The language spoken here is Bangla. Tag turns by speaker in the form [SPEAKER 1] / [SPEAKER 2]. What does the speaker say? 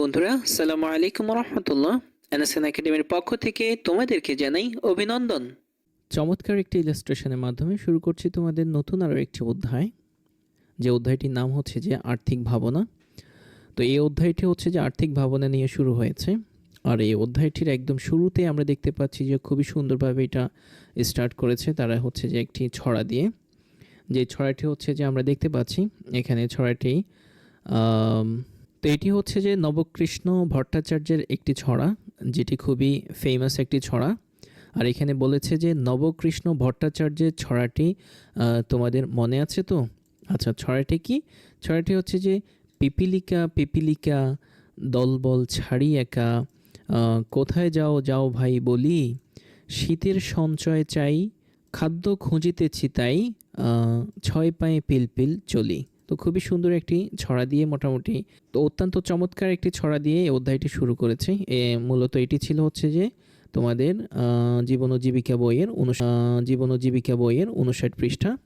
[SPEAKER 1] বন্ধুরা সালামু আলাইকুম রহমতুল্লাহ এনএসএন একাডেমির পক্ষ থেকে তোমাদেরকে জানাই অভিনন্দন।
[SPEAKER 2] চমৎকার একটি ইলাস্ট্রেশনের মাধ্যমে শুরু করছি তোমাদের নতুন আরও একটি অধ্যায়। যে অধ্যায়টির নাম হচ্ছে যে আর্থিক ভাবনা। তো এই অধ্যায়টি হচ্ছে যে আর্থিক ভাবনা নিয়ে শুরু হয়েছে। আর এই অধ্যায়টির একদম শুরুতে আমরা দেখতে পাচ্ছি যে খুবই সুন্দরভাবে এটা স্টার্ট করেছে। তারা হচ্ছে যে একটি ছড়া দিয়ে। যে ছড়াটি হচ্ছে যে আমরা দেখতে পাচ্ছি, এখানে ছড়াটি তো এটি হচ্ছে যে নবকৃষ্ণ ভট্টাচার্যের একটি ছড়া, যেটি খুবই ফেমাস একটি ছড়া। আর এখানে বলেছে যে নবকৃষ্ণ ভট্টাচার্যের ছড়াটি তোমাদের মনে আছে তো? আচ্ছা ছড়াটি কি? ছড়াটি হচ্ছে যে পিপিলিকা পিপিলিকা, দলবল ছাড়ি একা কোথায় যাও যাও ভাই বলি, শীতের সঞ্চয় চাই, খাদ্য খুঁজিতেছি তাই ছয় পায়ে পিলপিল চলি। তো খুবই সুন্দর একটি ছড়া দিয়ে মোটামুটি, তো অত্যন্ত চমৎকার একটি ছড়া দিয়ে এই অধ্যায়টি শুরু করেছে। এ মূলত এটি ছিল হচ্ছে যে তোমাদের জীবন ও জীবিকা বইয়ের জীবন ও জীবিকা বইয়ের উনষাট পৃষ্ঠা।